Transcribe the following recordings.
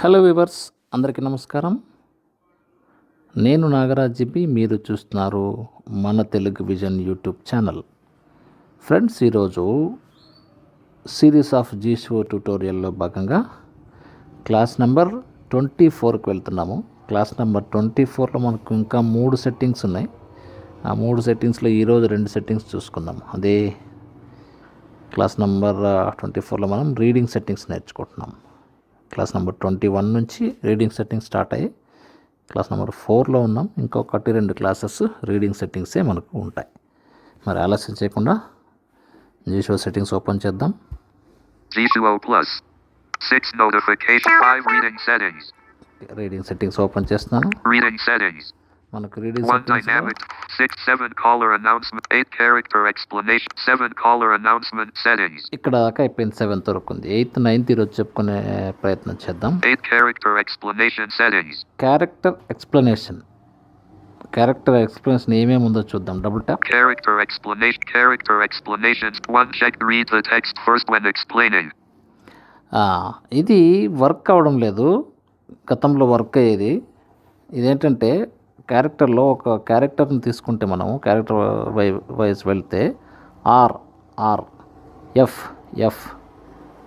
Hello viewers అందరికీ నమస్కారం. నేను నాగరాజ్ జిబి మీరు చూస్తున్నారు మన Telugu vision YouTube channel. Friends ఈరోజు సిరీస్ ఆఫ్ జీషో ట్యూటోరియల్లో భాగంగా క్లాస్ నెంబర్ ట్వంటీ ఫోర్కి వెళ్తున్నాము. క్లాస్ నెంబర్ ట్వంటీ ఫోర్లో మనకు ఇంకా మూడు సెట్టింగ్స్ ఉన్నాయి. ఆ మూడు సెట్టింగ్స్లో ఈరోజు రెండు సెట్టింగ్స్ చూసుకుందాం. అదే క్లాస్ నెంబర్ ట్వంటీ ఫోర్లో మనం రీడింగ్ సెట్టింగ్స్ నేర్చుకుంటున్నాం. క్లాస్ నెంబర్ ట్వంటీ వన్ నుంచి రీడింగ్ సెట్టింగ్స్ స్టార్ట్ అయ్యి క్లాస్ నెంబర్ ఫోర్లో ఉన్నాం ఇంకొకటి రెండు క్లాసెస్ రీడింగ్ సెట్టింగ్సే మనకు ఉంటాయి మరి ఆలస్యం చేయకుండా జీషో సెట్టింగ్స్ ఓపెన్ చేద్దాం G2O Plus. 6 notification 5 reading settings. Reading settings open చేస్తున్నాను Reading settings. మనకు reading dynamic 6 caller announcement 8 character explanation 7 caller announcement settings ఇక్కడ దాకా అయిపోయింది 7 వరకు ఉంది. 8 9 ఈ చెప్పుకునే ప్రయత్నం చేద్దాం. 8 character explanation settings character explanation character explanation ఏమేం ఉందో చూద్దాం. Double tap character explanation character explanation one check read the text first when explaining ఆ ఇది వర్క్ అవడం లేదు. గతంలో వర్క్ అయ్యేది. ఇదేంటంటే క్యారెక్టర్లో ఒక క్యారెక్టర్ని తీసుకుంటే మనం క్యారెక్టర్ వై వైజ్ వెళ్తే R R F F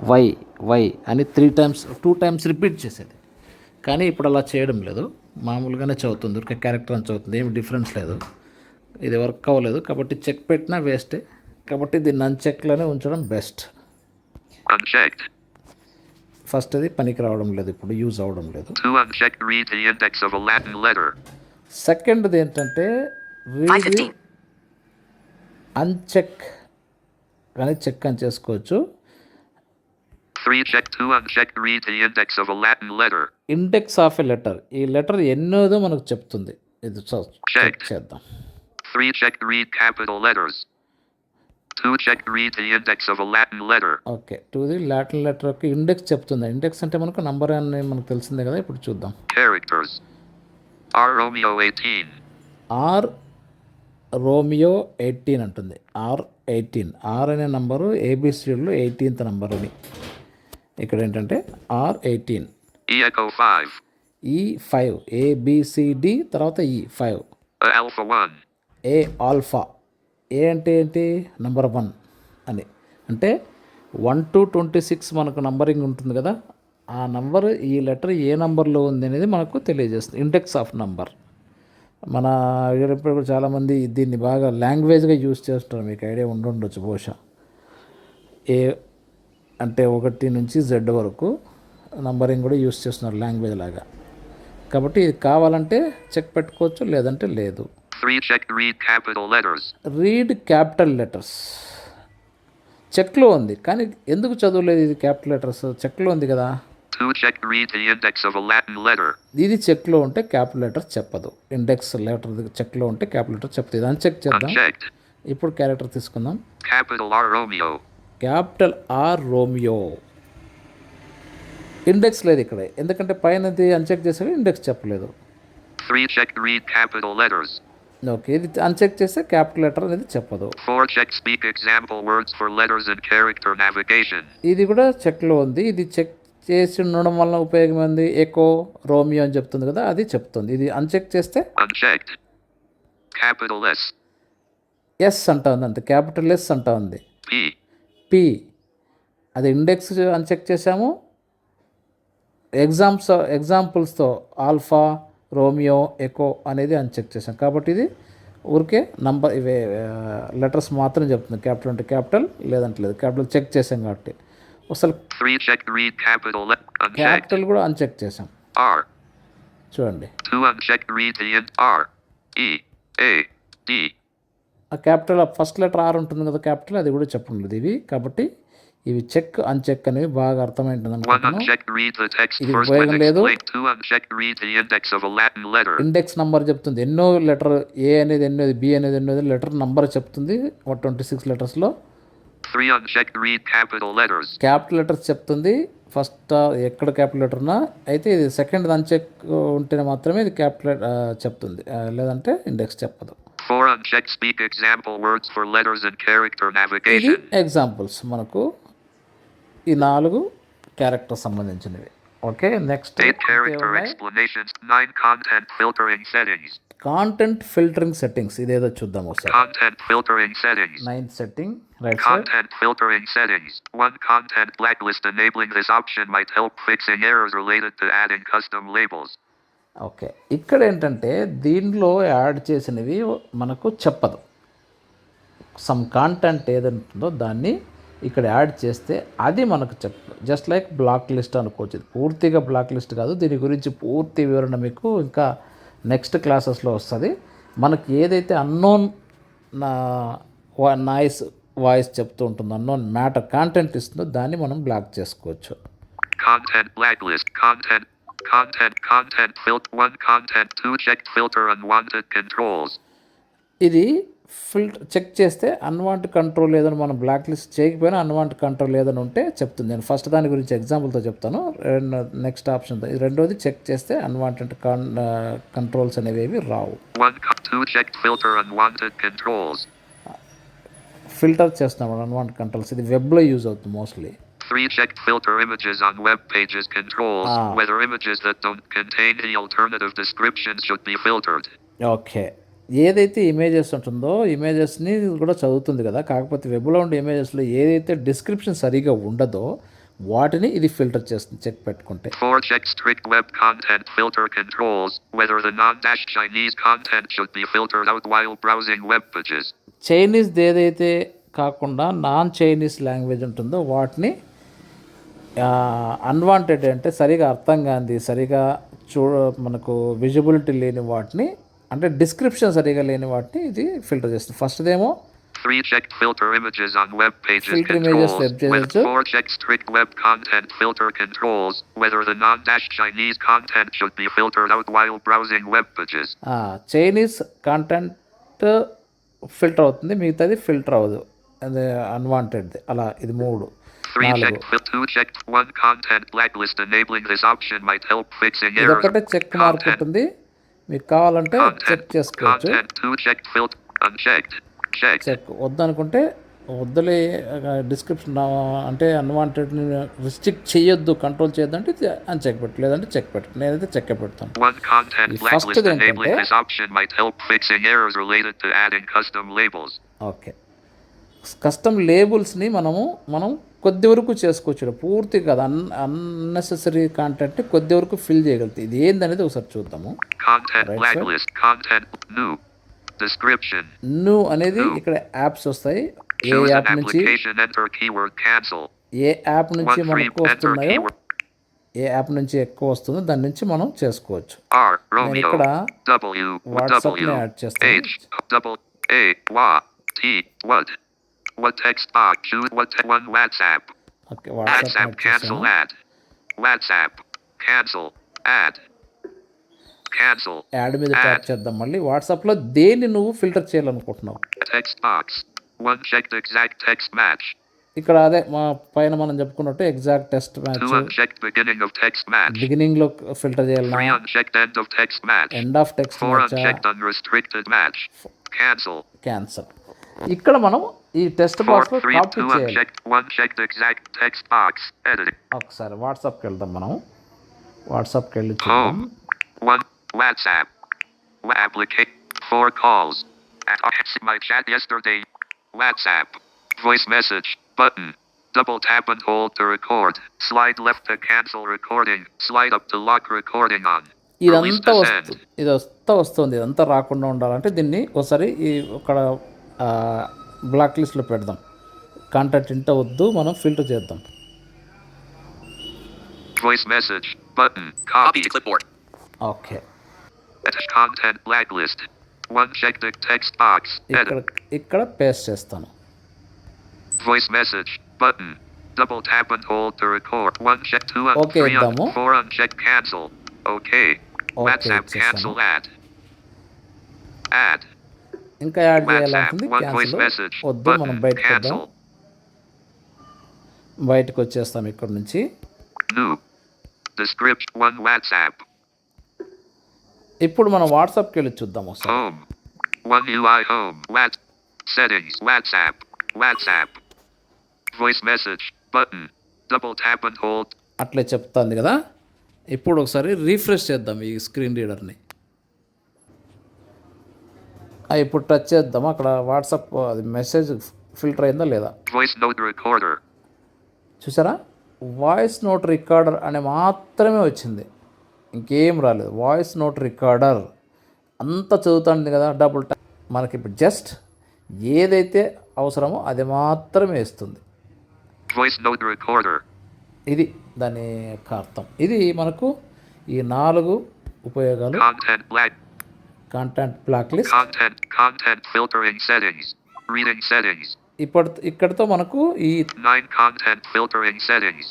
Y Y అని three times two times repeat చేసేది. కానీ ఇప్పుడు అలా చేయడం లేదు. మామూలుగానే చదువుతుంది. ఊరికే క్యారెక్టర్ అని చదువుతుంది. ఏమి డిఫరెన్స్ లేదు. ఇది వర్క్ అవ్వలేదు. కాబట్టి చెక్ పెట్టినా వేస్టే. కాబట్టి దీన్ని అన్చెక్లోనే ఉంచడం బెస్ట్. ఫస్ట్ అది పనికి రావడం లేదు. ఇప్పుడు యూజ్ అవ్వడం లేదు. 2 unchecked read the index of a Latin letter. సెకండ్ది ఏంటంటే రీడ్ అన్చెక్ కానీ చెక్ అని చేసుకోవచ్చు 3 check 2 unchecked read the index of a Latin letter. Index of a letter ఈ లెటర్ ఎన్నోదో మనకు చెప్తుంది ఇది చెక్ చేద్దాం 3 check read capital letters. 2 check read the index of a Latin letter. Okay to the Latin లెటర్కి index చెప్తుంది index అంటే మనకు number అని మనకు తెలిసిందే కదా ఇప్పుడు చూద్దాం R Romeo 18. R Romeo eighteen అంటుంది. ఆర్ ఎయిటీన్ ఆర్ అనే నంబరు ఏబిసిలో ఎయిటీన్త్ నంబర్ అని. ఇక్కడ ఏంటంటే ఆర్ ఎయిటీన్ E Echo 5. ఈ five A B C D తర్వాత ఈ five A Alpha 1. A alpha A అంటే ఏంటి? నంబర్ వన్ అని. అంటే వన్ టు ట్వంటీ సిక్స్ మనకు నంబరింగ్ ఉంటుంది కదా? ఆ నంబర్ ఈ లెటర్ ఏ నంబర్లో ఉంది అనేది మనకు తెలియజేస్తుంది. Index of number. మన ఇప్పుడు చాలామంది దీన్ని బాగా లాంగ్వేజ్గా యూజ్ చేస్తారు మీకు ఐడియా ఉండుండొచ్చు బహుశా. ఏ అంటే ఒకటి నుంచి జెడ్ వరకు నంబరింగ్ కూడా యూజ్ చేస్తున్నారు లాంగ్వేజ్ లాగా. కాబట్టి ఇది కావాలంటే చెక్ పెట్టుకోవచ్చు లేదంటే లేదు. 3 check read capital letters. Read capital letters చెక్లో ఉంది కానీ ఎందుకు చదవలేదు ఇది క్యాపిటల్ లెటర్స్ చెక్లో ఉంది కదా. 2 check read the index of a Latin letter. ఇది చెక్లో ఉంటే క్యాపిటల్ లెటర్ చెప్పదు ఇండెక్స్ లెటర్ చెక్లో ఉంటే క్యాపిటల్ లెటర్ చెప్తుంది అని చెక్ చేద్దాం. ఇప్పుడు క్యారెక్టర్ తీసుకుందాం Capital R Romeo. Capital R Romeo index లేదు ఇక్కడ ఎందుకంటే పైన అన్చెక్ చేసాడు ఇండెక్స్ చెప్పలేదు 3 check read capital letters. Okay ఇది అన్చెక్ చేస్తే క్యాపిటల్ లెటర్ అనేది చెప్పదు 4 check speak example words for letters and character navigation. ఇది కూడా చెక్లో ఉంది ఇది చెక్ చేసి ఉండడం వల్ల ఉపయోగం ఏంది? ఎకో రోమియో అని చెప్తుంది కదా అది చెప్తుంది. ఇది అన్చెక్ చేస్తే. ఎస్ అంటా ఉంది అంతే. క్యాపిటల్ ఎస్ అంటా ఉంది. P. పి అది ఇండెక్స్ అన్చెక్ చేసాము ఎగ్జామ్స్ ఎగ్జాంపుల్స్తో ఆల్ఫా రోమియో ఎకో అనేది అన్చెక్ చేసాం కాబట్టి ఇది ఊరికే నంబర్ ఇవే లెటర్స్ మాత్రం చెప్తుంది. క్యాపిటల్ అంటే క్యాపిటల్ లేదంటే లేదు. క్యాపిటల్ చెక్ చేసాం కాబట్టి. అసలు 3 check read capital let unchecked. Capital కూడా అన్చెక్ చేసాం R. చూడండి 2 unchecked read the int R. E. A. D. ఆ క్యాపిటల్ ఫస్ట్ లెటర్ ఆర్ ఉంటుంది కదా క్యాపిటల్ అది కూడా చెప్పండి ఇవి కాబట్టి ఇవి చెక్ అన్చెక్ అనేవి బాగా అర్థమైంటుంది 1 అనుకుంటున్నాను unchecked read the text ఇది first when ఉపయోగం లేదు. explained. 2 unchecked read the index of a Latin letter. Index number చెప్తుంది ఎన్నో లెటర్ ఏ అనేది ఎన్నోది బి అనేది ఎన్నోది లెటర్ నంబర్ చెప్తుంది ట్వంటీ సిక్స్ లెటర్స్లో 3 unchecked read capital letters. Capital letters చెప్తుంది ఫస్ట్ ఎక్కడ క్యాపిటల్ లెటర్ ఉన్నా అయితే ఇది సెకండ్ అన్చెక్ ఉంటేనే మాత్రమే ఇది క్యాపిటల్ చెప్తుంది లేదంటే ఇండెక్స్ చెప్పదు 4 unchecked speak example words for letters and character ఇది navigation. ఎగ్జాంపుల్స్ మనకు ఈ నాలుగు క్యారెక్టర్ సంబంధించినవి okay next character explanations. Nine content filtering settings. Content filtering settings ఇదేదో చూద్దాం ఒకసారి. Content filtering settings. Ninth setting right side Content filtering settings. One content blacklist enabling this option might help fixing errors related to adding custom labels. Okay ఇక్కడ ఏంటంటే దీనిలో add చేసినవి మనకు చెప్పదు. Some content ఏదంటుందో దాన్ని ఇక్కడ యాడ్ చేస్తే అది మనకు చెప్పదు. జస్ట్ లైక్ బ్లాక్ లిస్ట్ అనుకోవచ్చు పూర్తిగా బ్లాక్ లిస్ట్ కాదు. దీని గురించి పూర్తి వివరణ మీకు ఇంకా నెక్స్ట్ క్లాసెస్లో వస్తుంది. మనకి ఏదైతే అన్నోన్ నాయిస్ వాయిస్ చెప్తూ ఉంటుందో అన్నోన్ మ్యాటర్ కాంటెంట్ ఇస్తుందో దాన్ని మనం బ్లాక్ చేసుకోవచ్చు. ఇది ఫిల్టర్ చెక్ చేస్తే అన్వాంట్ కంట్రోల్ లేదని మనం బ్లాక్ లిస్ట్ చేయకపోయినా అన్వాంట్ కంట్రోల్ లేదని ఉంటే చెప్తుంది. నేను ఫస్ట్ దాని గురించి ఎగ్జాంపుల్తో చెప్తాను. రెండు నెక్స్ట్ ఆప్షన్ రెండోది చెక్ చేస్తే అన్వాంటెడ్ కంట్రోల్స్ అనేవి ఏవి రావు. ఫిల్టర్ చేస్తున్నాం మనం అన్వాంట్ కంట్రోల్స్. ఇది వెబ్లో యూజ్ అవుతుంది mostly. Three checked filter images on web pages controls. ah. whether images that don't contain any alternative descriptions should be filtered. Okay. ఏదైతే ఇమేజెస్ ఉంటుందో ఇమేజెస్ని కూడా చదువుతుంది కదా కాకపోతే వెబ్లో ఉండే ఇమేజెస్లో ఏదైతే డిస్క్రిప్షన్ సరిగా ఉండదో వాటిని ఇది ఫిల్టర్ చేస్తుంది చెక్ పెట్టుకుంటే Four check strict web content filter controls. Whether the non-dash Chinese content should be filtered out while browsing web pages. Chinese ఏదైతే కాకుండా నాన్ చైనీస్ లాంగ్వేజ్ ఉంటుందో వాటిని అన్వాంటెడ్ అంటే సరిగా అర్థం కాంది సరిగా చూ మనకు విజిబిలిటీ లేని వాటిని అంటే డిస్క్రిప్షన్ సరిగా లేని వాటిని ఇది ఫిల్టర్ చేస్తుంది ఫస్ట్దేమో Three checked filter images on web pages Filter images controls. web With four checked strict web content filter controls. Whether the non-dash Chinese content should be filtered out while browsing web pages. Chinese content filter అవుతుంది మిగతాది filter అవ్వదు అది అన్వాంటెడ్ది అలా ఇది మూడు content. ఇదొక్కటే check mark ఉంటుంది మీకు కావాలంటే చెక్ చేసుకోవచ్చు. చెక్. వద్దనుకుంటే వద్దలే డిస్క్రిప్షన్ అంటే అన్వాంటెడ్ రిస్ట్రిక్ట్ చేయొద్దు కంట్రోల్ చేయొద్దు అంటే అని చెక్ పెట్టు లేదంటే చెక్ పెట్టు. నేనైతే చెక్ పెడతాను. First okay. కస్టమ్ లేబుల్స్ని మనము మనం కొద్ది వరకు చేసుకోవచ్చు పూర్తి కాదు అన్ అన్నెసెసరీ కాంటెంట్ కొద్ది వరకు ఫిల్ చేయగలుగుతాయి ఇది ఏందనేది ఒకసారి చూద్దాము. నువ్వు అనేది ఇక్కడ యాప్స్ వస్తాయి ఏ యాప్ నుంచి. ఏ యాప్ నుంచి. మనకు వస్తున్నాయో ఏ యాప్ నుంచి ఎక్కువ వస్తుందో దాని నుంచి మనం చేసుకోవచ్చు. ఇక్కడ W. యాడ్ చేస్తాను. What? Text box? Choose what te- one WhatsApp. Okay WhatsApp WhatsApp cancel ad. WhatsApp. Cancel. Ad. Cancel. Add మీద ట్యాప్ చేద్దాం మళ్ళీ వాట్సాప్లో దేన్ని నువ్వు ఫిల్టర్ చేయాలనుకుంటున్నావు Text box. One checked exact text match. ఇక్కడ అదే మా పైన మనం చెప్పుకున్నట్టు exact text match Two unchecked beginning of text match. బిగినింగ్లో ఫిల్టర్ Three చేయాలన్నా unchecked end of text match. End of text Four match unchecked unrestricted match. Cancel. Cancel ఇక్కడ మనం ఈ టెస్ట్ Four బాక్స్లో three కాపీ two చేయాలి unchecked one checked exact text box. Editing. ఒకసారి ఒకసారి వాట్సాప్కి వెళ్దాం మనం వాట్సాప్కి వెళ్ళి చూద్దాం Home. One WhatsApp. Wa- Applicate. Four calls. At uh, my chat yesterday. WhatsApp. Voice message. Button. Double tap and hold to record. Slide left to cancel recording. Slide up to lock recording on. Release ఇదంతా to వస్తుంది send. ఇది వస్తా వస్తుంది ఇదంతా రాకుండా ఉండాలంటే దీన్ని ఒకసారి ఈ ఇక్కడ బ్లాక్ లిస్ట్లో పెడదాం కాంటాక్ట్ ఇంట వద్దు మనం ఫిల్టర్ చేద్దాం Voice message. Button. Copy. to clipboard. Okay Attach content blacklist. One checked the text box. ఇక్కడ. ఇక్కడ పేస్ట్ చేస్తాను Voice message. Button. Double tap and hold to record. One check two and Okay, three Damo. and four uncheck cancel. Okay. WhatsApp చేశాను. cancel ad. Ad. ఇంకా add చేయాలంటుంది cancel వద్దు మనం బయటకు వద్దాం బయటకు వచ్చేస్తాం ఇక్కడ నుంచి. ఇప్పుడు మనం వాట్సాప్కి వెళ్ళి చూద్దాం ఒకసారి. అట్లే చెప్తాంది కదా. ఇప్పుడు ఒకసారి రీఫ్రెష్ చేద్దాం ఈ స్క్రీన్ రీడర్ని ఇప్పుడు టచ్ చేద్దాం అక్కడ వాట్సాప్ అది మెసేజ్ ఫిల్టర్ అయిందా లేదా. చూసారా? వాయిస్ నోట్ రికార్డర్ అని మాత్రమే వచ్చింది. ఇంకేం రాలేదు. వాయిస్ నోట్ రికార్డర్ అంత చదువుతుంది కదా డబుల్ టైప్ మనకి ఇప్పుడు జస్ట్ ఏదైతే అవసరమో అది మాత్రమే ఇస్తుంది. ఇది దాని యొక్క అర్థం. ఇది మనకు ఈ నాలుగు ఉపయోగాలు. Content blacklist Content. Content filtering settings. Reading settings. ఇప్పటి ఇక్కడితో మనకు ఈ Nine content filtering settings.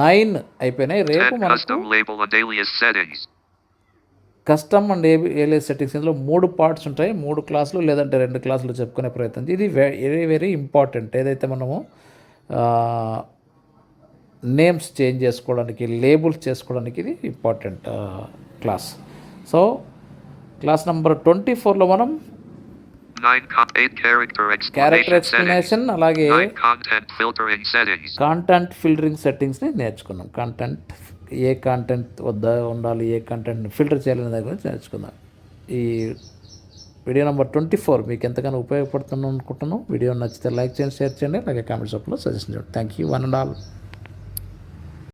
Nine అయిపోయినాయి రేపు custom label and alias settings. Custom and alias settings ఇందులో మూడు పార్ట్స్ ఉంటాయి మూడు క్లాసులు లేదంటే రెండు క్లాసులు చెప్పుకునే ప్రయత్నం ఇది వెరీ వెరీ ఇంపార్టెంట్ ఏదైతే మనము నేమ్స్ చేంజ్ చేసుకోవడానికి లేబుల్స్ చేసుకోవడానికి ఇది important class so class number twenty ఫోర్లో మనం క్యారెక్టర్. ఎక్స్ప్లెనేషన్ అలాగే. కాంటెంట్ ఫిల్టరింగ్ సెట్టింగ్స్ని నేర్చుకున్నాం. కాంటెంట్ ఏ కాంటెంట్ వద్ద ఉండాలి ఏ కాంటెంట్ ఫిల్టర్ చేయాలనే దాని గురించి నేర్చుకుందాం. ఈ వీడియో నెంబర్ ట్వంటీ ఫోర్ మీకు ఎంతగానో ఉపయోగపడుతున్నాను అనుకుంటున్నాను వీడియో నచ్చితే లైక్ చేయండి షేర్ చేయండి అలాగే కామెంట్స్లో సజెషన్ చేయండి. Thank you one and all